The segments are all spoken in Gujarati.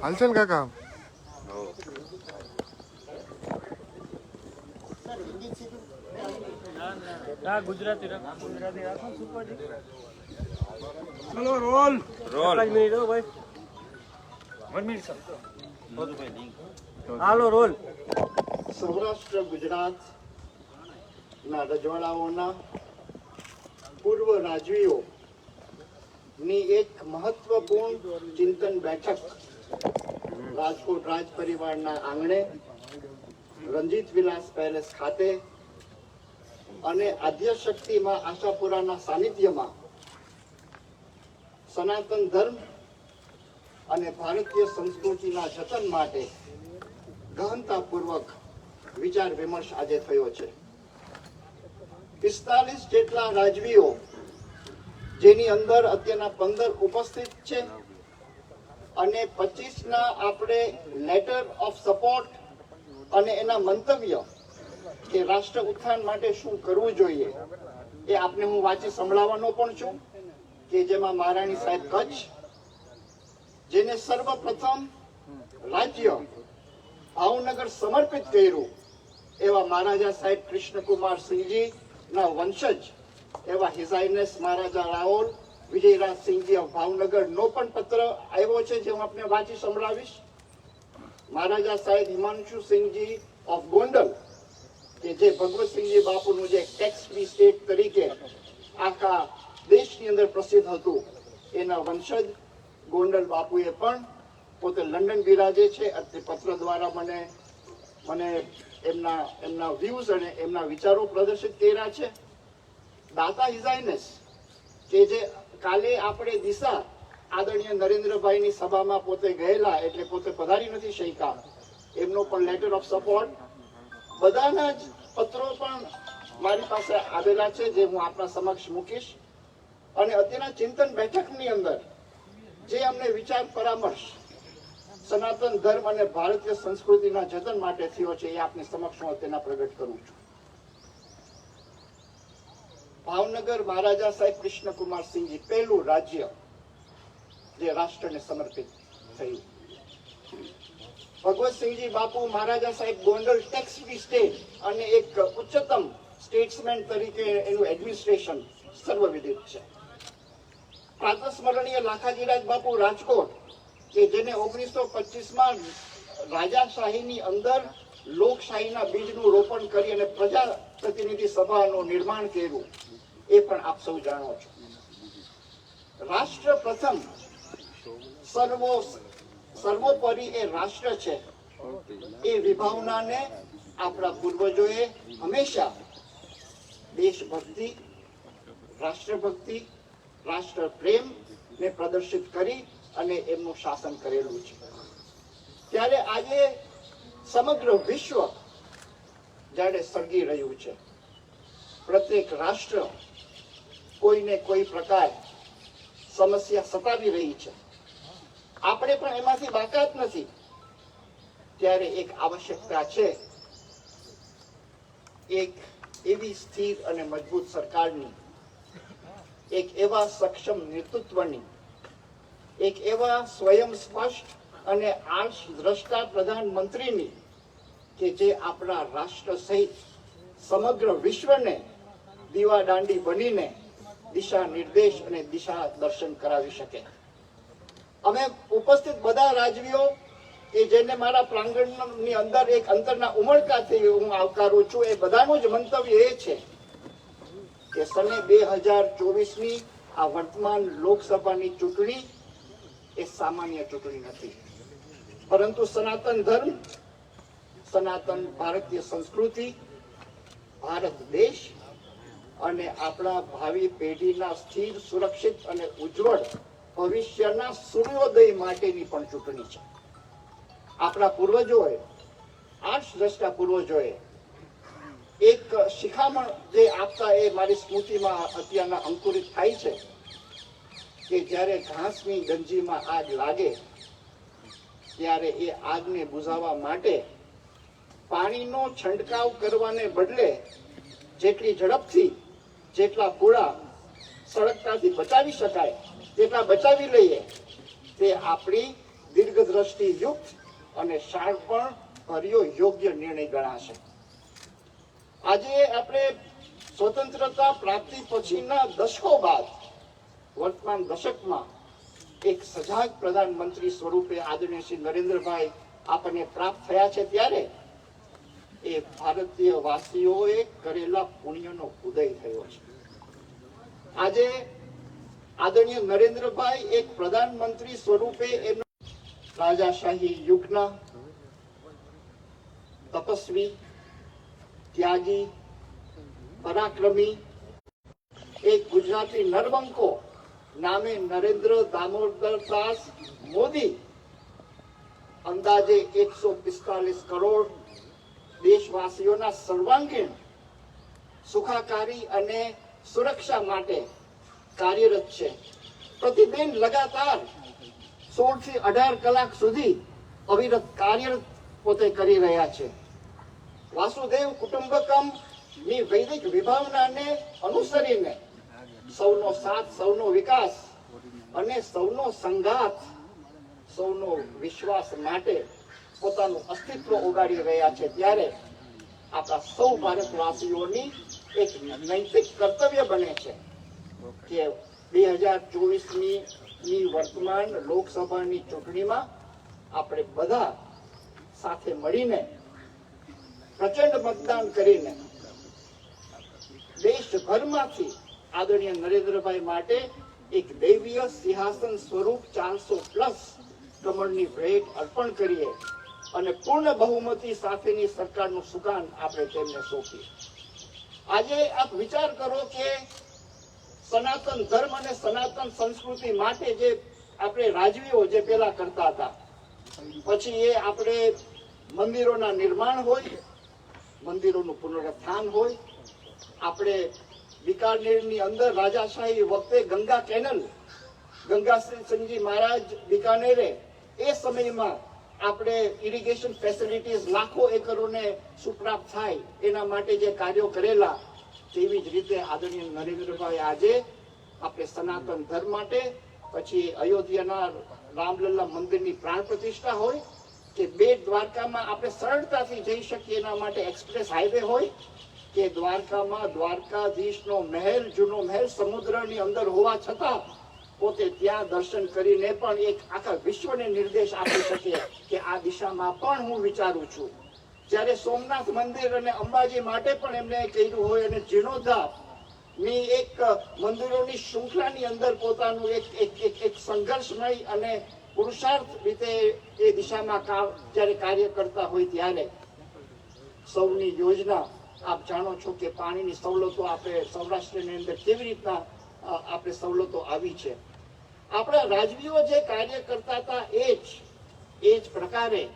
હાલશે ને કાકા ગુજરાતી રાખ ગુજરાતી રાખો સુપરજી ચલો રોલ. રોલ. મિનિટ હો ભાઈ. One minute sir. હાલો રોલ. સૌરાષ્ટ્ર ગુજરાત ના રજવાડાઓના પૂર્વ રાજવીઓ ની એક મહત્વપૂર્ણ ચિંતન બેઠક રાજકોટ રાજ પરિવારના આંગણે રંજીત વિલાસ પેલેસ ખાતે અને આદ્યશક્તિમાં આશાપુરાના સાનિધ્યમાં સનાતન ધર્મ અને ભારતીય સંસ્કૃતિના જતન માટે ગહનતાપૂર્વક વિચાર વિમર્શ આજે થયો છે. પિસ્તાલીસ જેટલા રાજવીઓ જેની અંદર અત્યારના પંદર ઉપસ્થિત છે. અને પચીસ ના આપણે લેટર ઓફ સપોર્ટ અને એના મંતવ્ય કે રાષ્ટ્ર ઉત્થાન માટે શું કરવું જોઈએ એ આપને હું વાંચી સંભળાવવાનો પણ છું કે જેમાં મહારાણી સાહેબ કચ્છ, જેને સર્વપ્રથમ રાજ્ય ભાવનગર સમર્પિત કર્યું એવા મહારાજા સાહેબ કૃષ્ણકુમાર સિંહજી ના વંશજ એવા his highness Maharaja Raol Vijayraj Sinhji of Bhavnagar નો પણ પત્ર આવ્યો છે જે હું આપને વાંચી સંભળાવીશ. મહારાજા સાહેબ હિમાંશુ સિંહજી ઓફ ગોંડલ, કે જે ભગવતસિંહજી બાપુનું જે ટેક્સ ફ્રી સ્ટેટ તરીકે આખા દેશની અંદર પ્રસિદ્ધ હતું, એના વંશજ ગોંડલ બાપુએ પણ પોતે લંડન બિરાજે છે. અને પત્ર દ્વારા મને મને એમના એમના વ્યૂઝ અને એમના વિચારો પ્રદર્શિત કર્યા છે. દાતા ઇઝાઇનસ કે જે કાલે આપણે દિશા આદરણીય નરેન્દ્રભાઈની સભામાં પોતે ગયેલા એટલે પોતે પધારી નથી શક્યા. એમનો પણ લેટર ઓફ સપોર્ટ બધાના જ પત્રો પણ મારી પાસે આવેલા છે, જે હું આપના સમક્ષ મૂકીશ. અને અત્યારના ચિંતન બેઠકની અંદર જે અમને વિચાર પરામર્શ સનાતન ધર્મ અને ભારતીય સંસ્કૃતિના જતન માટે થયો છે, એ આપની સમક્ષ હું તેના પ્રગટ કરું છું. ભાવનગર મહારાજા સાહેબ કૃષ્ણકુમાર પહેલું રાજ્ય જે રાષ્ટ્રને સમર્પિત થયું. ભગવતસિંહજી બાપુ મહારાજા સાહેબ ગોંડલ ટેક્સ ફ્રી સ્ટેટ અને એક ઉચ્ચતમ સ્ટેટ્સમેન તરીકે એનું એડમિનિસ્ટ્રેશન સર્વવિદિત છે. પ્રાતસ્મરણીય લાખાજીરાજ બાપુ રાજકોટ, કે જેને ઓગણીસો પચીસમાં રાજાશાહીની અંદર લોકશાહીના બીજનું રોપણ કરી અને પ્રજા પ્રતિનિધિ સભાનું નિર્માણ કર્યું, એ પણ આપ સૌ જાણો છો. રાષ્ટ્ર પ્રથમ સર્વો સર્વોપરી એ રાષ્ટ્ર છે. એ વિભાવનાને આપણા પૂર્વજોએ હંમેશા દેશભક્તિ, રાષ્ટ્રભક્તિ રાષ્ટ્ર પ્રેમ ને પ્રદર્શિત કરી અને એમનું શાસન કરેલું છે. ત્યારે આજે સમગ્ર વિશ્વ જ્યારે સળગી રહ્યું છે. પ્રત્યેક રાષ્ટ્ર કોઈને કોઈ પ્રકાર સમસ્યા સતાવી રહી છે. આપણે પણ એમાંથી બાકાત નથી. ત્યારે એક આવશ્યકતા છે. એક એવી સ્થિર અને મજબૂત સરકારની, એક એવા સક્ષમ નેતૃત્વની, એક એવા સ્વયં સ્પષ્ટ અને આર્ષ દ્રષ્ટા પ્રધાનમંત્રીની કે જે આપણા રાષ્ટ્ર સહિત સમગ્ર વિશ્વને દીવા દાંડી બનીને દિશા નિર્દેશ અને દિશા દર્શન કરાવી શકે. અમે ઉપસ્થિત બધા રાજવીઓ કે જેને મારા પ્રાંગણની અંદર એક અંતરના ઉમળકાથી હું આવકારું છું, એ બધાનું જ મંતવ્ય એ છે કે સને બે હજાર ચોવીસની આ વર્તમાન લોકસભાની ચૂંટણી એ સામાન્ય ચૂંટણી નથી. પરંતુ સનાતન ધર્મ સનાતન ભારતીય સંસ્કૃતિ, ભારત દેશ અને આપણા ભાવિ પેઢીના સ્થિર, સુરક્ષિત અને ઉજ્જવળ ભવિષ્યના સૂર્યોદય માટેની પણ ચૂંટણી છે. આપણા પૂર્વજોએ આઠ દ્રષ્ટા પૂર્વજોએ એક શિખામણ જે આપતા એ મારી સ્મૃતિમાં અત્યારના અંકુરિત થાય છે કે જ્યારે ઘાસની ગંજીમાં આગ લાગે, ત્યારે એ આગને બુઝાવવા માટે પાણીનો છંટકાવ કરવાને બદલે જેટલી ઝડપથી જેટલા પૂળા સળગતાથી બચાવી શકાય તેટલા બચાવી લઈએ, તે આપણી દીર્ઘદ્રષ્ટિ યુક્ત અને શાણપણ ભર્યો યોગ્ય નિર્ણય ગણાશે. આજે આપણે સ્વતંત્રતા પ્રાપ્તિ પછીના દશકો બાદ, વર્તમાન દશકમાં એક સજાગ પ્રધાનમંત્રી સ્વરૂપે આદરણીય શ્રી નરેન્દ્રભાઈ આપણને પ્રાપ્ત થયા છે ત્યારે એ ભારતીય વાસીઓએ કરેલા પુણ્યનો ઉદય થયો છે. આજે આદરણીય નરેન્દ્રભાઈ એક પ્રધાનમંત્રી સ્વરૂપે એમનો રાજાશાહી યુગના તપસ્વી, ત્યાગી, પરાક્રમી એક ગુજરાતી નરબંકો નામે નરેન્દ્ર દામોદરદાસ મોદી અંદાજે એકસો પિસ્તાલીસ કરોડ દેશવાસીઓના સર્વાંગીણ સુખાકારી અને સુરક્ષા માટે કાર્યરત છે. પ્રતિદિન લગાતાર સોળથી અઢાર કલાક સુધી અવિરત કાર્યરત પોતે કરી રહ્યા છે. વાસુદેવ કુટુંબકમની વૈદિક વિભાવનાને અનુસરીને સૌનો સાથ, સૌનો વિકાસ અને સૌનો સંઘાત, સૌનો વિશ્વાસ માટે પોતાનું અસ્તિત્વ ઉગાડી રહ્યા છે ત્યારે આપણા સૌ ભારતવાસીઓની એક નૈતિક કર્તવ્ય બને છે કે બે હજાર ચોવીસની વર્તમાન લોકસભાની ચૂંટણીમાં આપણે બધા સાથે મળીને પ્રચંડ મતદાન કરીને દેશભરમાંથી આદરણીય નરેન્દ્રભાઈ માટે એક દૈવીય સિંહાસન સ્વરૂપ ચારસો પ્લસ કમળની ભેટ અર્પણ કરીએ. અને પૂર્ણ બહુમતી સાથેની સરકારનું સુકાન આપણે તેમને સોંપીએ. આજે આપ વિચાર કરો કે સનાતન ધર્મ અને સનાતન સંસ્કૃતિ માટે જે આપણે રાજવીઓ જે પેલા કરતા હતા, પછી એ આપણે મંદિરોના નિર્માણ હોય, મંદિરોનું પુનરુત્થાન હોય, આપણે બિકાનેરની અંદર રાજાશાહી વખતે ગંગા કેનલ ગંગા સંજી મહારાજ બિકાનેરે એ સમયમાં આપણે ઇરિગેશન ફેસિલિટીઝ લાખો એકરોને સુપ્રાપ્ત થાય એના માટે જે કાર્યો કરેલા, તેવી જ રીતે આદરણીય નરેન્દ્રભાઈ આજે આપણે સનાતન ધર્મ માટે, પછી અયોધ્યાના રામલલ્લા મંદિરની પ્રાણ પ્રતિષ્ઠા હોય, કે બે દ્વારકામાં આપણે સરળતાથી જઈ શકીએ એના માટે એક્સપ્રેસ હાઈવે હોય, કે દ્વારકામાં દ્વારકાધીશનો મહેલ, જૂનો મહેલ સમુદ્રની અંદર હોવા છતાં પોતે ત્યાં દર્શન કરીને પણ એક આખા વિશ્વને નિર્દેશ આપી શકે કે આ દિશામાં પણ હું વિચારું છું. જ્યારે સોમનાથ મંદિર અને અંબાજી માટે પણ એમને કર્યું હોય અને જીર્ણોદ્ધાર, ની એક મંદિરોની શૃંખલાની અંદર પોતાનું એક એક એક સંઘર્ષમય અને પુરુષાર્થ રીતે એ દિશામાં જ્યારે કાર્ય કરતા હોય ત્યારે સૌની યોજના, આપ જાણો છો કે પાણીની સવલતો આપણે સૌરાષ્ટ્રની અંદર કેવી રીતના આપણે સવલતો આવી છે. આપણા રાજવીઓ જે કાર્ય કરતા હતા એ જ એ જ પ્રકારે,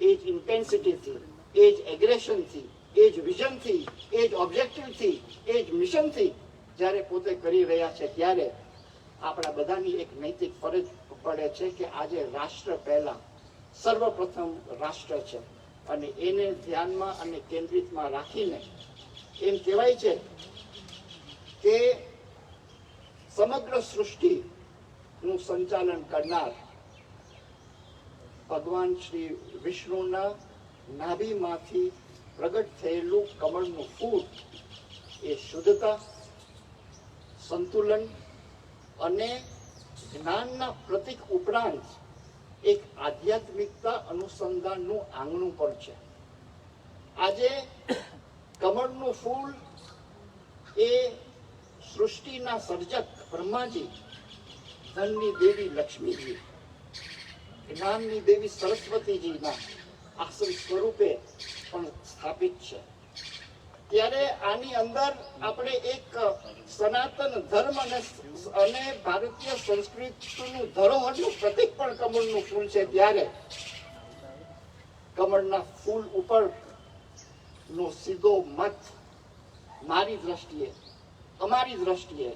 એ જ ઇન્ટેન્સિટીથી એ જ એગ્રેશનથી એ જ વિઝનથી એ જ ઓબ્જેક્ટિવથી એ જ મિશનથી જ્યારે પોતે કરી રહ્યા છે ત્યારે આપણા બધાની એક નૈતિક ફરજ પડે છે કે આજે રાષ્ટ્ર પહેલા સર્વપ્રથમ રાષ્ટ્ર છે. અને એને ધ્યાનમાં અને કેન્દ્રિતમાં રાખીને એમ કહેવાય છે કે સમગ્ર સૃષ્ટિનું સંચાલન કરનાર ભગવાન શ્રી વિષ્ણુના નાભીમાંથી પ્રગટ થયેલું કમળનું ફૂલ એ શુદ્ધતા, સંતુલન અને જ્ઞાનના પ્રતિક ઉપરાંત એક આધ્યાત્મિકતા અનુસંધાનનું આંગણું પણ છે. આજે કમળનું ફૂલ એ સૃષ્ટિના સર્જક બ્રહ્માજી, ધનની દેવી લક્ષ્મીજી, જ્ઞાનની દેવી સરસ્વતીજીના આશ્રમ સ્વરૂપે પણ સ્થાપિત છે. ત્યારે આની અંદર આપણે એક સનાતન ધર્મ અને અને ભારતીય સંસ્કૃતિનું ધરોહરનું પ્રતિક પણ કમળનું ફૂલ છે ત્યારે. કમળના ફૂલ ઉપર નો સીધો મત, મારી દ્રષ્ટિએ, અમારી દ્રષ્ટિએ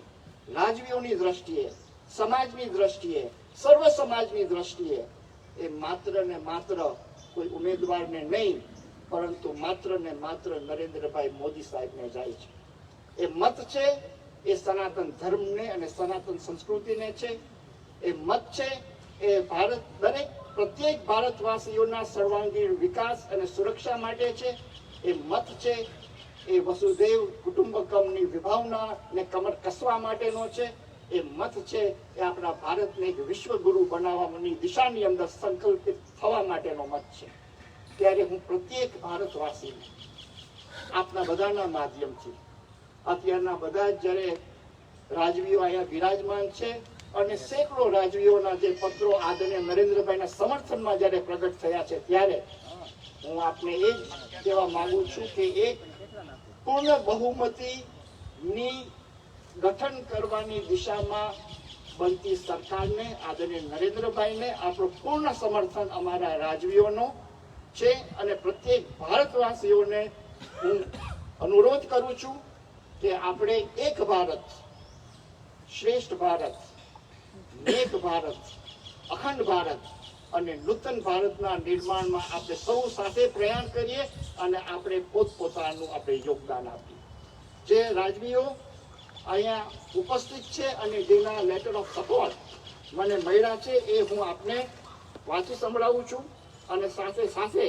રાજવીઓની દ્રષ્ટિએ, સમાજની દ્રષ્ટિએ, સર્વ સમાજની દ્રષ્ટિએ એ માત્ર ને માત્ર કોઈ ઉમેદવારને નહીં, પરંતુ માત્ર ને માત્ર નરેન્દ્રભાઈ મોદી સાહેબને જાય છે. એ મત છે, એ સનાતન ધર્મને અને સનાતન સંસ્કૃતિને છે. એ મત છે, એ ભારત, દરેક પ્રત્યેક ભારતવાસીઓના સર્વાંગીણ વિકાસ અને સુરક્ષા માટે છે. એ મત છે એ વસુદેવ કુટુંબકમની વિભાવના ને કમર કસવા માટેનો છે. એ મત છે એ આપણા ભારતને એક વિશ્વગુરુ બનાવવાની દિશાની અંદર સંકલ્પિત થવા માટેનો મત છે. ત્યારે હું પ્રત્યેક ભારતવાસીને આપના બધાના માધ્યમથી, અત્યારના બધા જ્યારે રાજવીઓ અહીંયા બિરાજમાન છે અને સેંકડો રાજવીઓના જે પત્રો આદરણીય નરેન્દ્રભાઈના સમર્થનમાં જ્યારે પ્રગટ થયા છે ત્યારે હું આપને એ જ કહેવા માંગુ છું કે એક પૂર્ણ બહુમતીની ગઠન કરવાની દિશામાં બનતી સરકારને, આદરણીય નરેન્દ્રભાઈને, આપણું પૂર્ણ સમર્થન અમારા રાજવીઓનો છે અને પ્રત્યેક ભારતવાસીઓને હું અનુરોધ કરું છું કે આપણે એક ભારત, શ્રેષ્ઠ ભારત એક ભારત, અખંડ ભારત અને નૂતન ભારતના નિર્માણમાં આપણે સૌ સાથે પ્રયાણ કરીએ અને આપણે પોતપોતાનું આપણે યોગદાન આપીએ. જે રાજવીઓ અહીંયા ઉપસ્થિત છે અને જેના લેટર ઓફ સપોર્ટ મને મળ્યા છે એ હું આપને વાંચી સંભળાવું છું અને સાથે સાથે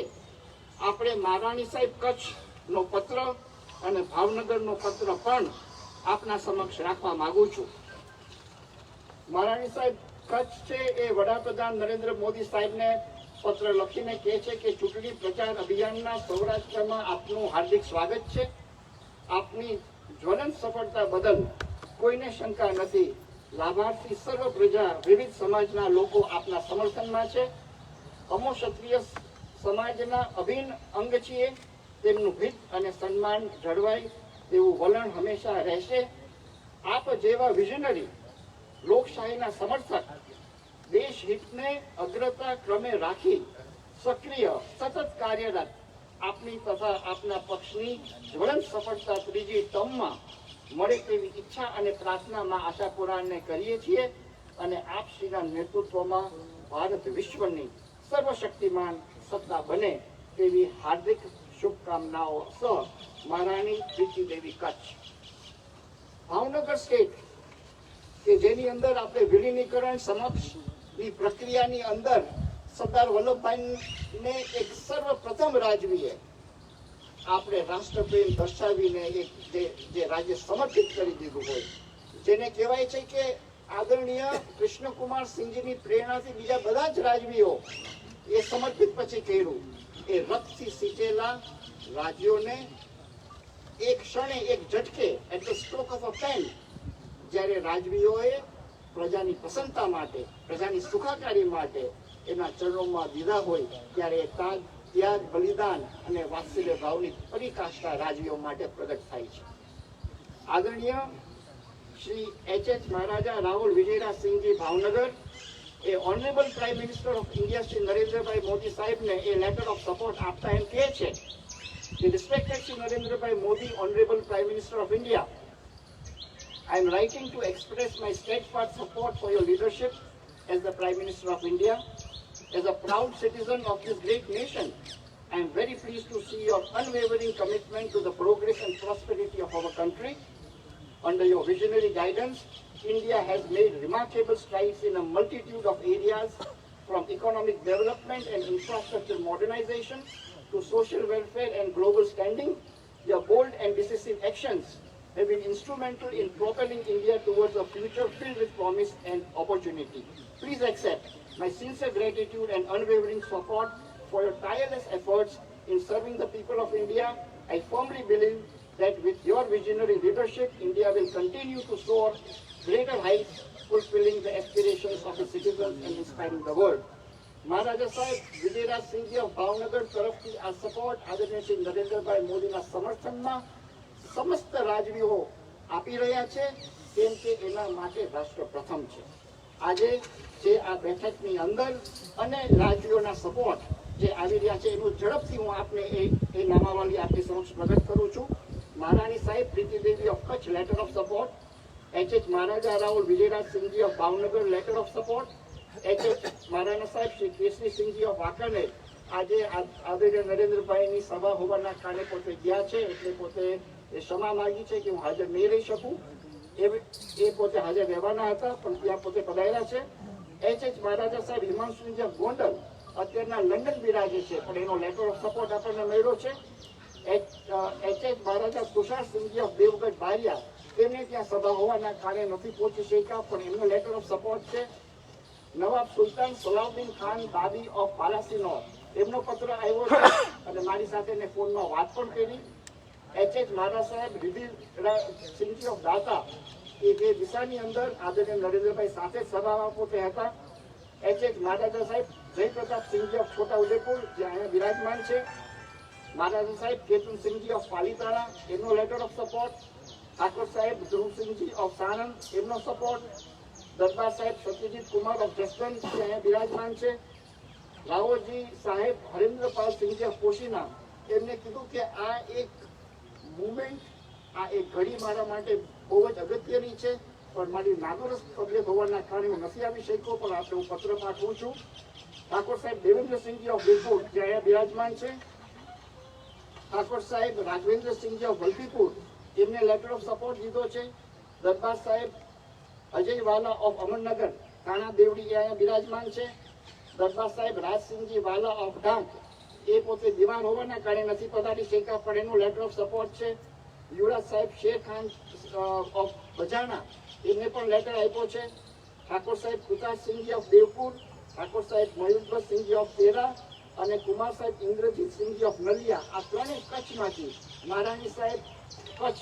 આપણે મહારાણી સાહેબ કચ્છનો પત્ર અને ભાવનગરનો પત્ર પણ આપના સમક્ષ રાખવા માગું છું. મહારાણી સાહેબ કચ્છ છે એ વડાપ્રધાન નરેન્દ્ર મોદી સાહેબને પત્ર લખીને કહે છે કે ચૂંટણી પ્રચાર અભિયાનના સૌરાષ્ટ્રમાં આપનું હાર્દિક સ્વાગત છે. આપની જ્વલંત સફળતા બદલ કોઈને શંકા નથી. લાભાર્થી સર્વ પ્રજા વિવિધ સમાજના લોકો આપના સમર્થનમાં છે. અમો ક્ષત્રિય સમાજના અભિન્ન અંગ છીએ. તેમનું હિત અને સન્માન જળવાય તેવું વલણ હંમેશા રહેશે. આપ જેવા વિઝનરી લોકશાહીના સમર્થક. દેશ હિતને અગ્રતા ક્રમે રાખી સક્રિય સતત કાર્યરત આપની તથા આપના પક્ષની જ્વલંત સફળતા ત્રીજી ટર્મમાં મળે તેવી ઈચ્છા અને પ્રાર્થનામાં આશા પુરાણને કરીએ છીએ અને આપ શ્રીના નેતૃત્વમાં ભારત વિશ્વની સર્વશક્તિમાન સત્તા બને તેવી હાર્દિક શુભકામનાઓ સહ મહારાણી પ્રીતિ દેવી કચ્છ. ભાવનગર સ્ટેટ કે જેની અંદર આપણે વિલીનીકરણ સમક્ષની પ્રક્રિયાની અંદર સરદાર વલ્લભભાઈને એક સર્વપ્રથમ રાજવીએ આપણે રાષ્ટ્રપ્રેમ દર્શાવીને એક જે જે રાજ્ય સમર્પિત કરી દીધું હોય, જેને કહેવાય છે કે આદરણીય કૃષ્ણકુમાર સિંહજીની પ્રેરણાથી બીજા બધા જ રાજવીઓ એ સમર્પિત પછી કર્યું. એ રથથી સીંચેલા રાજ્યોને એક ક્ષણે એક ઝટકે at the stroke of a pen જ્યારે રાજવીઓએ પ્રજાની પ્રસન્નતા માટે, પ્રજાની સુખાકારી માટે એના ચરણોમાં દીધા હોય, ત્યારે એ તાગ, ત્યાગ, બલિદાન અને વાત્સલ્ય ભાવની પરિકાષ્ઠા રાજવીઓ માટે પ્રગટ થાય છે. આદરણીય Shri H H Maharaja Rahul Vijayraj Sinhji Bhavnagar, A honourable prime minister of India Shri Narendrabhai Modi સાહેબને એ લેટર ઓફ સપોર્ટ આપતા એમ કહે છે કે respected Shri Narendrabhai Modi honourable prime minister of India I am writing to express my steadfast support for your leadership as the Prime Minister of India. As a proud citizen of this great nation, I am very pleased to see your unwavering commitment to the progress and prosperity of our country. Under your visionary guidance, India has made remarkable strides in a multitude of areas from economic development and infrastructure modernization to social welfare and global standing. Your bold and decisive actions have been instrumental in propelling India towards a future filled with promise and opportunity. Please accept my sincere gratitude and unwavering support for your tireless efforts in serving the people of India. I firmly believe that with your visionary leadership, India will continue to soar greater heights, fulfilling the aspirations of its citizens and inspiring the world. Maharaja Saheb Vijayraj Sinhji of Bhavnagar તરફથી આ સપોર્ટ આદરણીય શ્રી નરેન્દ્રભાઈ મોદીના સમર્થનમાં સમસ્ત રાજવીઓ આપી રહ્યા છે, કેમ કે એના માટે રાષ્ટ્ર પ્રથમ છે. આજે જે આ બેઠકની અંદર અને રાજવીઓના સપોર્ટ જે આવી રહ્યા છે, એનું ઝડપથી હું આપને એ એ નામાવલી આપની સમક્ષ પ્રગટ કરું છું. Maharani Saheb Pritidevi of Kutch letter of support H H Maharaja Rahul, Vijayraj Sinhji of Bhavnagar letter of support H H Maharana Saheb, Shri Kesari Sinhji of Wankaner. આજે આદરણીય નરેન્દ્રભાઈની સભા હોવાના કારણે પોતે ગયા છે, એટલે પોતે એ ક્ષમા માગી છે કે હું હાજર નહીં રહી શકું. એ પોતે હાજર રહેવાના હતા, પણ ત્યાં પોતે પધાર્યા છે. એચ એચ મહારાજા સાહેબ હિમાંશુજી ગોંડલ, અત્યારના લંડન બિરાજે છે, પણ એનો લેટર ઓફ સપોર્ટ આપણને મળ્યો છે. H H Maharaja Tusharsinhji of Devgadh Baria તેમને ત્યાં સભા હોવાના કારણે નથી પહોંચી શક્યા, પણ એમનો લેટર ઓફ સપોર્ટ છે. નવાબ સુલતાન સલાઉદ્દીન ખાન દાદી ઓફ પાલાસીનો, એમનો પત્ર આવ્યો છે, અને મારી સાથે એને ફોનમાં વાત પણ કરી. એચ એચ મારા સાહેબ રિધિ સિંહજી ઓફ દાતા એ જે દિશાની અંદર આદરણીય નરેન્દ્રભાઈ સાથે સભામાં પોતે હતા. H H Maharaja Saheb Jaypratap Sinhji of Chhota Udepur જે અહીંયા બિરાજમાન છે. મહારાજા સાહેબ કેતન સિંહજી ઓફ પાલીતાણા એમનો લેટર ઓફ સપોર્ટ ઠાકોર સાહેબ ધ્રુવસિંહજી ઓફ સાણંદ એમનો સપોર્ટ દરબાર સાહેબ સત્યજીત કુમાર ઓફ જસવંત જે અહીંયા બિરાજમાન છે. રાવોજી સાહેબ હરેન્દ્રપાલ સિંહજી ઓફ કોશીના એમને કીધું કે આ એક મુવમેન્ટ આ એક ઘડી મારા માટે બહુ જ અગત્યની છે. પણ મારી નાગરસ પગલે હોવાના કારણે હું નથી આવી શક્યો, પણ આપણે હું પત્ર પાઠવું છું. ઠાકોર સાહેબ, દેવેન્દ્રસિંહજી ઓફ બિલપુર જે અહીંયા બિરાજમાન છે. ઠાકોર સાહેબ, રાજવેન્દ્રસિંહજી ઓફ વલભીપુર એમને લેટર ઓફ સપોર્ટ દીધો છે. દરબાર સાહેબ, અજય વાલા ઓફ અમરનગર, કાણા દેવડી અહીંયા બિરાજમાન છે. દરબાર સાહેબ, રાજસિંહજી વાલા ઓફ ડાંગ એ પોતે દિવાન હોવાના કારણે નથી પધારી શેખા પણ એનું લેટર ઓફ સપોર્ટ છે. યુવરાજ સાહેબ શેર ખાન ઓફ બજાણા, એમને પણ લેટર આપ્યો છે. ઠાકોર સાહેબ કુતારસિંહજી ઓફ દેવપુર, ઠાકોર સાહેબ મયુરભસિંહજી ઓફ તેરા અને કુમાર સાહેબ ઇન્દ્રજીત સિંહજી ઓફ નલિયા. આ ત્રણેય કચ્છમાંથી નારાયણ સાહેબ કચ્છ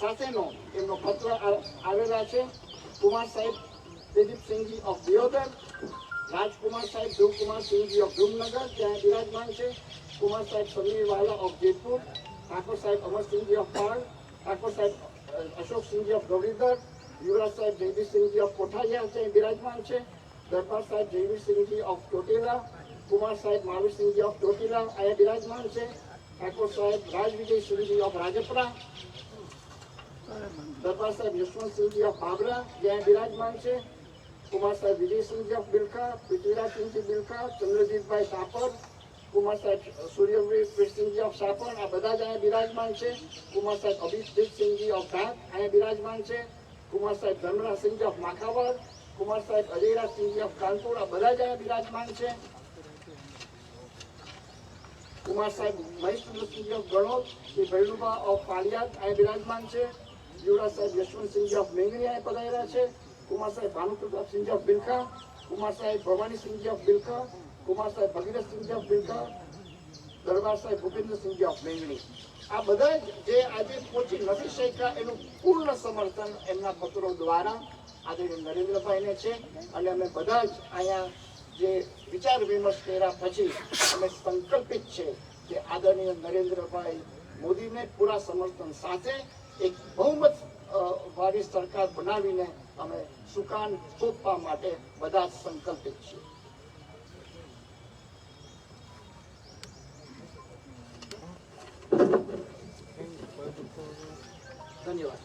સાથેનો એમનો પત્ર આવેલા છે. કુમાર સાહેબ પ્રદીપસિંહજી ઓફ દિયોદર રાજકુમાર સાહેબ ધ્રુવકુમાર સિંહજી ઓફ ધ્રુવનગર ત્યાં બિરાજમાન છે. કુમાર સાહેબ સમીર વાલા ઓફ જેતપુર, ઠાકોર સાહેબ અમરસિંહજી ઓફ પાળ, ઠાકોર સાહેબ અશોકસિંહજી ઓફ ગૌરીધર યુવરાજ સાહેબ જયવીરસિંહજી ઓફ કોઠારિયા ત્યાં બિરાજમાન છે. દરબાર સાહેબ જયવીરસિંહજી ઓફ ચોટીલા, કુમાર સાહેબ મહાવીરસિંહજી ઓફ ચોટીલા અહીંયા બિરાજમાન છે. ઠાકોર સાહેબ રાજવિજયસિંહજી ઓફ રાજપરા, દરબાર સાહેબ યશવંતસિંહજી ઓફ બાબરા જ્યાં બિરાજમાન છે. કુમાર સાહેબ વિજયસિંહજી બિલખા પૃથ્વીરાજસિંહજી બિલખા, ચંદ્રજીતભાઈ સાપર, કુમાર સાહેબ સૂર્યવીરસિંહજી ઓફ સાપર, આ બધા જ અહીંયા બિરાજમાન છે. કુમાર સાહેબ અભિજીતસિંહજી ઓફ ઢાક અહીંયા બિરાજમાન છે. કુમાર સાહેબ ધર્મરાજસિંહજી ઓફ માખાવર કુમાર સાહેબ અજયરાજસિંહજી ઓફ કાનપુર, આ બધા જ અહીંયા બિરાજમાન છે. કુમાર સાહેબ મહેશચંદ્રસિંહજી ઓફ ગણોદ, શ્રી ભૈરુભા ઓફ પાલિયાદ અહીંયા બિરાજમાન છે. યુવરાજ સાહેબ યશવંતસિંહજી ઓફ મેંગણી અહીંયા પધારેલા છે. કુમાર સાહેબ ભાનુપ્રતાપસિંહજી ઓફ બિલખા. કુમાર સાહેબ ભવાનીસિંહજી ઓફ બિલખા. કુમાર સાહેબ ભગીરથસિંહજી ઓફ બિલખા. દરબાર સાહેબ ભૂપેન્દ્રસિંહજી ઓફ મેંગણી. આ બધા જ આજે પહોંચી નથી શક્યા એનું પૂર્ણ સમર્થન એમના પત્રો દ્વારા આજે નરેન્દ્રભાઈને છે. અને અમે બધા જ અહીંયા જે વિચાર વિમર્શ કર્યા પછી અમે સંકલ્પિત છે કે આદરણીય નરેન્દ્રભાઈ મોદીને પૂરા સમર્થન સાથે એક બહુમત વાળી સરકાર બનાવીને અમે સુકાન સોંપવા માટે બધા સંકલ્પિત છીએ. ધન્યવાદ.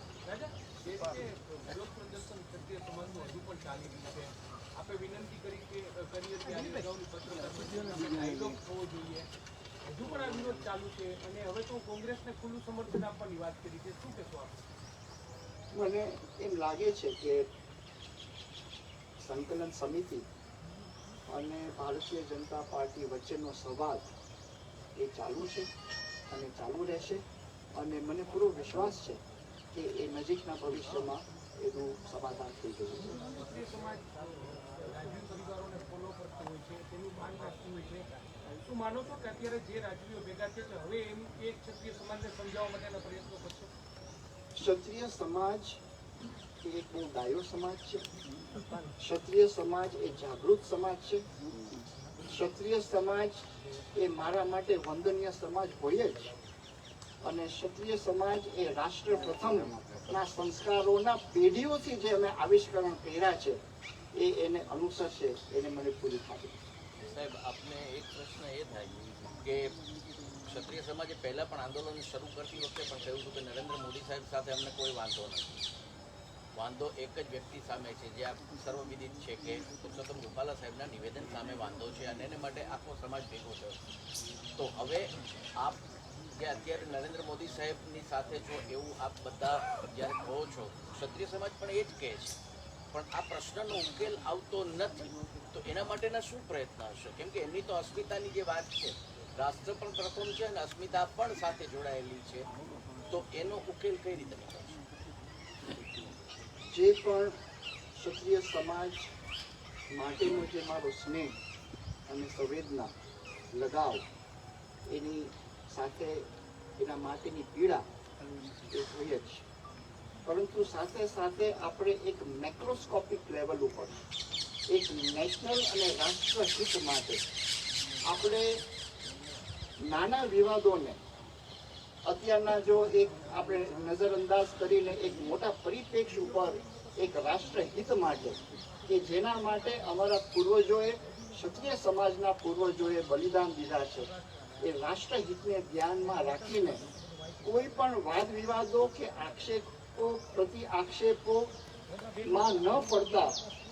આપણે વિનંતી કરી કે કરીએ ત્યારે અગાઉની પત્રકાર ડાયલોગ થવો જોઈએ હજુ પણ આ વિરોધ ચાલુ છે અને હવે તો કોંગ્રેસને ખુલ્લું સમર્થન આપવાની વાત કરી છે. શું કહેશો આપ? મને એમ લાગે છે કે સંકલન સમિતિ અને ભારતીય જનતા પાર્ટી વચ્ચેનો સંવાદ એ ચાલુ છે અને ચાલુ રહેશે. અને મને પૂરો વિશ્વાસ છે કે એ નજીકના ભવિષ્યમાં એનું સમાધાન થઈ જશે. શું માનો છો કે અત્યારે જે રાજવીઓ ભેગા છે, હવે એમ એ ક્ષત્રિય સમાજને સમજાવવા માટેના પ્રયત્નો કરશે? ક્ષત્રિય સમાજ એ એક બહુ ડાયો સમાજ છે. ક્ષત્રિય સમાજ એ જાગૃત સમાજ છે. ક્ષત્રિય સમાજ એ મારા માટે વંદનીય સમાજ હોય જ. અને ક્ષત્રિય સમાજ એ રાષ્ટ્ર પ્રથમ ના સંસ્કારોના પેઢીઓથી જે અમે આવિષ્કરણ કર્યા છે, એ એને અનુસરશે, એને મને પૂરી ખાતરી સાહેબ, આપને એક પ્રશ્ન એ થાય કે ક્ષત્રિય સમાજે પહેલા પણ આંદોલન શરૂ કરતી વખતે પણ કહ્યું હતું કે નરેન્દ્ર મોદી સાહેબ સાથે અમને કોઈ વાંધો નથી. વાંધો એક જ વ્યક્તિ સામે છે, જે આ સર્વવિદિત છે કે પુરુષોત્તમ રૂપાલા સાહેબના નિવેદન સામે વાંધો છે અને એને માટે આખો સમાજ ભેગો થયો તો હવે આપ જે અત્યારે નરેન્દ્ર મોદી સાહેબની સાથે જો એવું આપ બધા જ્યારે કહો છો, ક્ષત્રિય સમાજ પણ એ જ કહે છે. પણ આ પ્રશ્નનો ઉકેલ આવતો નથી. તો એના માટેના શું પ્રયત્ન હશે? કેમ કે એમની તો અસ્મિતાની જે વાત છે, રાષ્ટ્ર પણ પ્રથમ છે અને અસ્મિતા પણ સાથે જોડાયેલી છે. તો એનો ઉકેલ કઈ રીતે જે પણ ક્ષત્રિય સમાજ માટેનો જે મારો સ્નેહ અને સંવેદના, લગાવ, એની સાથે એના માટેની પીડા એ હોય જ. પરંતુ સાથે સાથે આપણે એક મેક્રોસ્કોપિક લેવલ ઉપર એક નેશનલ અને રાષ્ટ્રહિત માટે આપણે નાના વિવાદોને અત્યારના જો એક આપણે નજરઅંદાજ કરીને એક મોટા પરિપ્રેક્ષ ઉપર એક રાષ્ટ્રહિત માટે કે જેના માટે અમારા પૂર્વજોએ ક્ષત્રિય સમાજના પૂર્વજોએ બલિદાન દીધા છે, એ રાષ્ટ્રહિતને ધ્યાનમાં રાખીને કોઈ પણ વાદ વિવાદો કે આક્ષેપો, પ્રતિ આક્ષેપો માં ન પડતા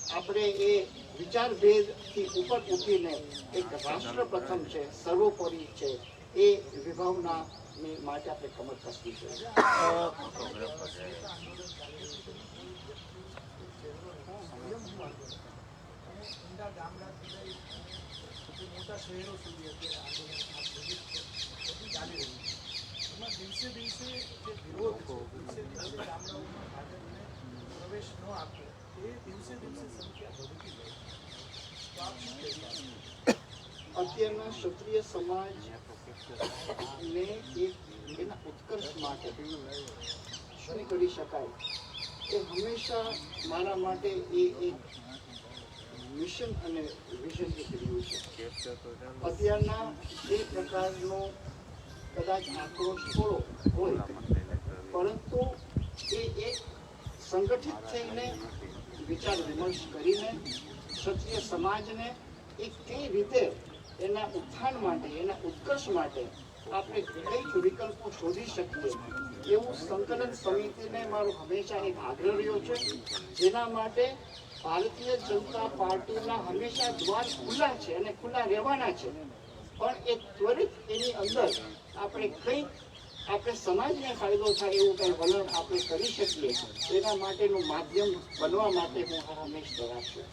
આપણે એ વિચારભેદથી ઉપર ઉઠીને એક રાષ્ટ્ર પ્રથમ છે, સર્વોપરી છે, એ વિભાવના માટે આપણે કમર કસવી જોઈએ. એમાં દિવસે દિવસે જે વિરોધ છે, દિવસે દિવસે ગામડાઓમાં ભાજપને પ્રવેશ ન આપવો એ અત્યારના ક્ષત્રિય સમાજ ને એક એના ઉત્કર્ષ માટે શું કરી શકાય? એ હંમેશા મારા માટે એ એક મિશન અને વિઝન કર્યું છે. અત્યારના જે પ્રકારનો કદાચ આક્રોશ થોડો હોય, પરંતુ એ એક સંગઠિત થઈને વિચાર વિમર્શ કરીને ક્ષત્રિય સમાજને એ કઈ રીતે એના ઉત્થાન માટે, એના ઉત્કર્ષ માટે આપણે કઈ વિકલ્પો શોધી શકીએ. એવું સંકલન સમિતિને મારો હંમેશા એક આગ્રહ રહ્યો છે, જેના માટે ભારતીય જનતા પાર્ટીના હંમેશા દ્વાર ખુલ્લા છે અને ખુલ્લા રહેવાના છે. પણ એ ત્વરિત એની અંદર આપણે કંઈક આપણે સમાજને ફાયદો થાય એવું કંઈ વલણ આપણે કરી શકીએ. એના માટેનું માધ્યમ બનવા માટે હું આ હંમેશ તૈયાર છું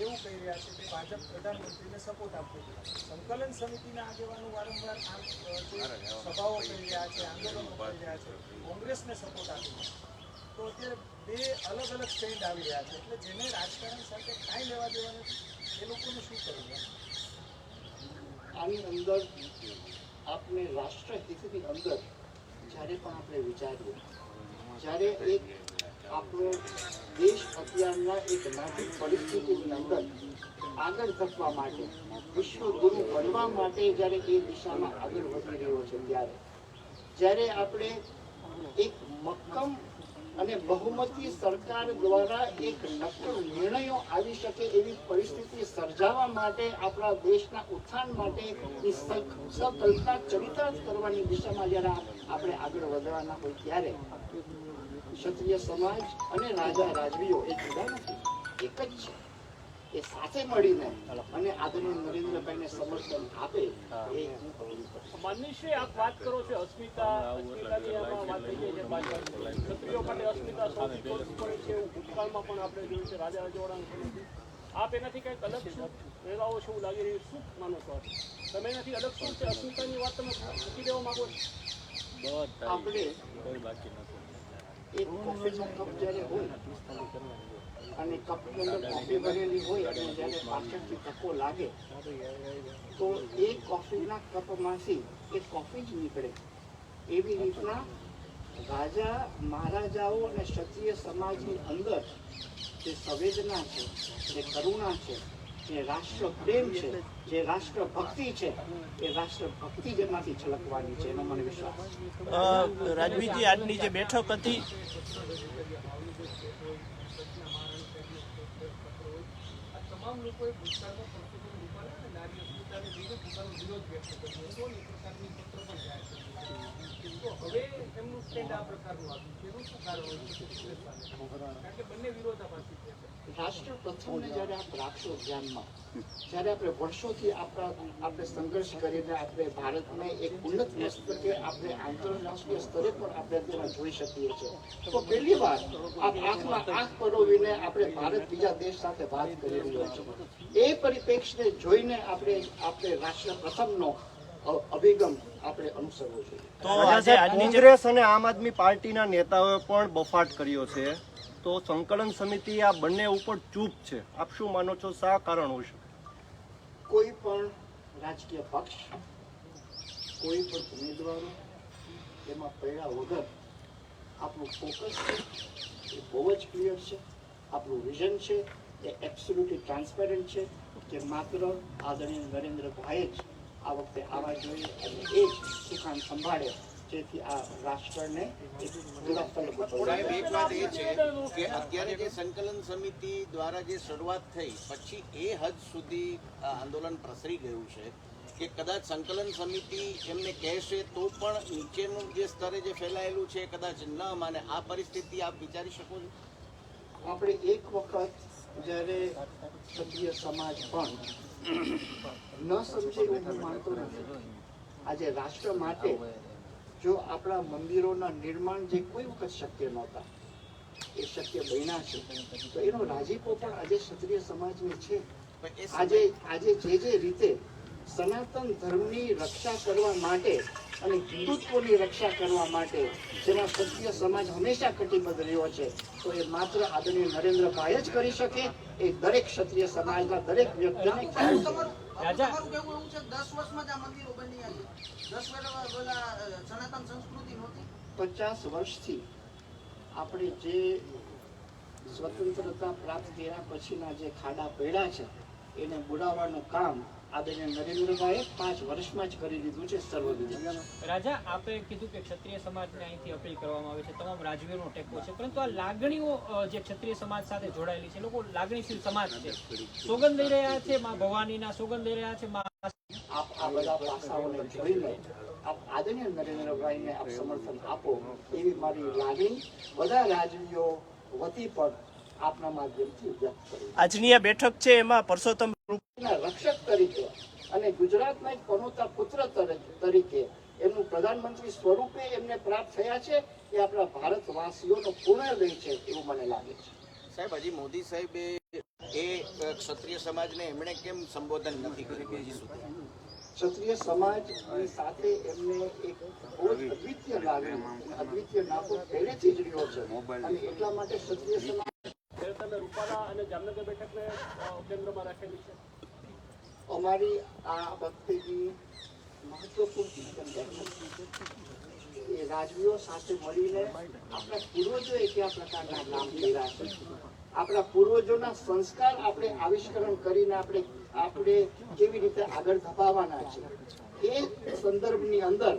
એવું કહી રહ્યા છે કે ભાજપ પ્રધાનમંત્રીને સપોર્ટ આપવો જોઈએ. સંકલન સમિતિના આગેવાનો વારંવાર આમ સભાઓ કરી રહ્યા છે આંદોલનો કરી રહ્યા છે કોંગ્રેસને સપોર્ટ આપી છે. તો અત્યારે બે અલગ અલગ સ્ટેન્ડ આવી રહ્યા છે એટલે જેને રાજકારણ સાથે કાંઈ લેવા દેવાનું એ લોકોને શું કરવું? આની અંદર આપણે રાષ્ટ્રહિતની અંદર જ્યારે પણ આપણે વિચારીએ, જ્યારે એક આપણો દેશ અત્યારના એક નાજુક પરિસ્થિતિની અંદર આગળ ધપવા માટે વિશ્વગુરુ બનવા માટે જ્યારે એ દિશામાં આગળ વધી રહ્યો છે ત્યારે, જ્યારે આપણે એક મક્કમ અને બહુમતી સરકાર દ્વારા એક નક્કર નિર્ણયો આવી શકે એવી પરિસ્થિતિ સર્જાવવા માટે આપણા દેશના ઉત્થાન માટે સંકલ્પના ચરિતાર્થ કરવાની દિશામાં જ્યારે આપણે આગળ વધવાના હોય ત્યારે ક્ષત્રિય સમાજ અને રાજા રાજવીઓ એ જુદા નથી એક જ છે. એ સાથે મળીને અને આદરણીય નરેન્દ્રભાઈને સમર્થન આપે એ માનનીશભાઈ આપ વાત કરો છો અસ્મિતા અસ્મિતાની આમાં વાત થઈ છે ક્ષત્રિયો માટે અસ્મિતા સૌથી ટોચ પડે છે. એવું ભૂતકાળમાં પણ આપણે જોયું છે રાજા રજવાડાનું આપ એનાથી કંઈક અલગ શું મેળાવો છો એવું લાગી રહ્યું શું માનો છો? તમે એનાથી અલગ શું છે? અસ્મિતાની વાત તમે મૂકી દેવા માંગો છો? આપણે એક કોફીનો કપ જ્યારે હોય અને કપની અંદર કોફી ભરેલી હોય અને જ્યારે પાછળથી ધક્કો લાગે, તો એ કોફીના કપમાંથી એ કોફી જ નીકળે. એવી રીતના રાજા, મહારાજાઓ અને ક્ષત્રિય સમાજની અંદર જે સંવેદના છે, જે કરુણા છે, જે રાષ્ટ્ર પ્રેમ છે, જે રાષ્ટ્ર ભક્તિ છે, એ રાષ્ટ્ર ભક્તિ જેમાંથી છલકવાની છે, એનો મને વિશ્વાસ રાજવીજી, આજની જે બેઠક હતી Thank you. તમામ લોકોએ ભૂતકાળમાં પરસોત્તમ રૂપાલા નારી અસ્મિતાને લઈને પોતાનો વિરોધ વ્યક્ત કર્યો. હતો અને એ પ્રકારની પત્ર પણ જાહેર કર્યું. તો હવે એમનું સ્ટેન્ડ આ પ્રકારનું આવ્યું છે. એનું શું કારણ કારણ કે બંને વિરોધાભાસી છે. રાષ્ટ્ર પ્રથમને જ્યારે આપ રાખશો ધ્યાનમાં, જ્યારે આપણે વર્ષોથી આપણા આપણે સંઘર્ષ કરીને આપણે ભારતને એક ઉન્નત મસ્તકે આપણે આંતરરાષ્ટ્રીય સ્તરે પણ આપણે તેમાં જોઈ શકીએ છીએ. તો પહેલી વાર આ આંખમાં આંખ પરોવીને આપણે ભારત બીજા દેશ સાથે વાત કરી રહ્યો છે. એ પરિપ્રેક્ષને જોઈને આપણે આપણે રાષ્ટ્ર પ્રથમનો અભિગમ આપણે અનુસરવો જોઈએ. તો કોંગ્રેસ અને આમ આદમી પાર્ટીના નેતાઓએ પણ બફાટ કર્યો છે. તો સંકલન સમિતિ આ બંને ઉપર ચૂપ છે. આપ શું માનો છો? શા કારણ શકે? કોઈ પણ રાજકીય પક્ષ કોઈ પણ ઉમેદવારો એમાં પડ્યા વગર આપણું ફોકસ છે. એ બહુ જ ક્લિયર છે. આપણું વિઝન છે. એ એબ્સોલ્યુટલી ટ્રાન્સપેરન્ટ છે કે માત્ર આદરણીય નરેન્દ્રભાઈએ જ આ વખતે આવવા જોઈએ અને એ જ સુખાન સંભાળે જેથી આ રાષ્ટ્રને એક ગુલાફલ સાહેબ એક વાત એ છે કે અત્યારે જે સંકલન સમિતિ દ્વારા જે શરૂઆત થઈ પછી એ હદ સુધી આ આંદોલન પ્રસરી ગયું છે કે કદાચ સંકલન સમિતિ એમને કહેશે તો પણ નીચેનું જે સ્તરે જે ફેલાયેલું છે કદાચ ન માને. આ પરિસ્થિતિ આપ વિચારી શકો છો? આપણે એક વખત જ્યારે ક્ષત્રિય સમાજ પણ ન સમજે એવું હું માનતો નથી. આજે રાષ્ટ્ર માટે જો આપણા મંદિરોના નિર્માણ જે કોઈ વખત શક્ય નહોતા એ શક્ય બન્યા છે. તો એનો રાજીપો પણ આજે ક્ષત્રિય સમાજને છે. આજે આજે જે જે રીતે સનાતન ધર્મની રક્ષા કરવા માટે અને હિન્દુત્વની રક્ષા કરવા માટે જેમાં ક્ષત્રિય સમાજ હંમેશા કટિબદ્ધ રહ્યો છે તો એ માત્ર આદરણીય નરેન્દ્રભાઈ જ કરી શકે. એ દરેક ક્ષત્રિય સમાજના દરેક વ્યક્તિને રાજા કેવું એવું છે? દસ વર્ષમાં જ આ મંદિરો બન્યા છે દસ વર્ષ પેલા સનાતન સંસ્કૃતિ નહોતી? પચાસ વર્ષથી આપણે જે સ્વતંત્રતા પ્રાપ્ત થયા પછીના જે ખાડા પડ્યા છે એને બુડાવવાનું કામ આદરણીય નરેન્દ્રભાઈએ પાંચ વર્ષમાં જ કરી દીધું છે સર્વવિધિ રાજા આપે કીધું કે ક્ષત્રિય સમાજને અહીંથી અપીલ કરવામાં આવે છે. તમામ રાજવીરનો ટેકો છે. પરંતુ આ લાગણીઓ જે ક્ષત્રિય સમાજ સાથે જોડાયેલી છે લોકો લાગણીશીલ સમાજ છે. સોગંદ લઈ રહ્યા છે માં ભવાનીના સોગંદ લઈ રહ્યા છે માં આપ આ બધા પાસાઓને જોઈને આપ આદરણીય નરેન્દ્રભાઈને આપ સમર્થન આપો એવી મારી લાગણી બધા રાજવીઓ વતી પણ આપના માધ્યમથી વ્યક્ત કરી આજની આ બેઠક છે એમાં પરસોત્તમ ના રક્ષક તરીકે અને ગુજરાતના એક પનોતા પુત્ર તરીકે એમનું પ્રધાનમંત્રી સ્વરૂપે એમને પ્રાપ્ત થયા છે એ આપણા ભારતવાસીઓનો પુનર્દય છે એવું મને લાગે છે. સાહેબ હજી મોદી સાહેબે એ ક્ષત્રિય સમાજને એમણે કેમ સંબોધન નથી કર્યું હજી સુધી? ક્ષત્રિય સમાજની સાથે એમને એક બહુ જ અદ્વિતીય લાગણી અદ્વિતીય નાતો પહેલેથી જ રહ્યો છે. અને એટલા માટે ક્ષત્રિય સમાજ જામનગર બેઠકને રાખેલી છે. અમારી આ વખતેની મહત્વપૂર્ણ એ રાજવીઓ સાથે મળીને આપણા પૂર્વજોએ કયા પ્રકારના નામ લીધા છે. આપણા પૂર્વજોના સંસ્કાર આપણે આવિષ્કરણ કરીને આપણે આપણે કેવી રીતે આગળ ધપાવવાના છે. એ સંદર્ભની અંદર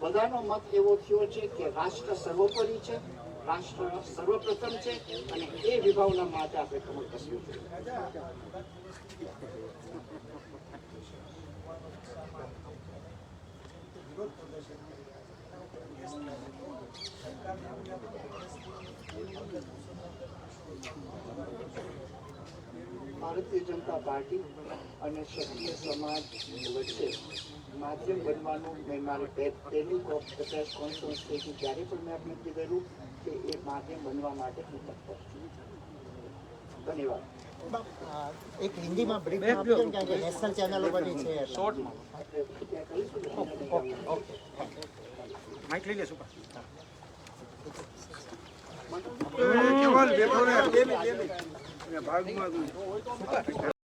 બધાનો મત એવો થયો છે કે રાષ્ટ્ર સર્વોપરી છે. રાષ્ટ્ર સર્વપ્રથમ છે અને એ વિભાવના માટે આપણે કમર કસવું જોઈએ ભારતીય જનતા પાર્ટી અને ક્ષત્રિય સમાજ વચ્ચે માધ્યમ બનવાનું મેં મારી પહેલી પ્રેસ કોન્ફરન્સ થઈ હતી ત્યારે પણ મેં આપણે નક્કી કર્યું કે એ માધ્યમ બનવા માટે હું તત્પર છું. ધન્યવાદ. એક હિન્દીમાં બ્રીફ આપી કારણ કે નેશનલ ચેનલો બની છે. શોર્ટમાં. ઓકે માઇક લઈ લેશું કેવલ બેઠો રહે ભાગમાં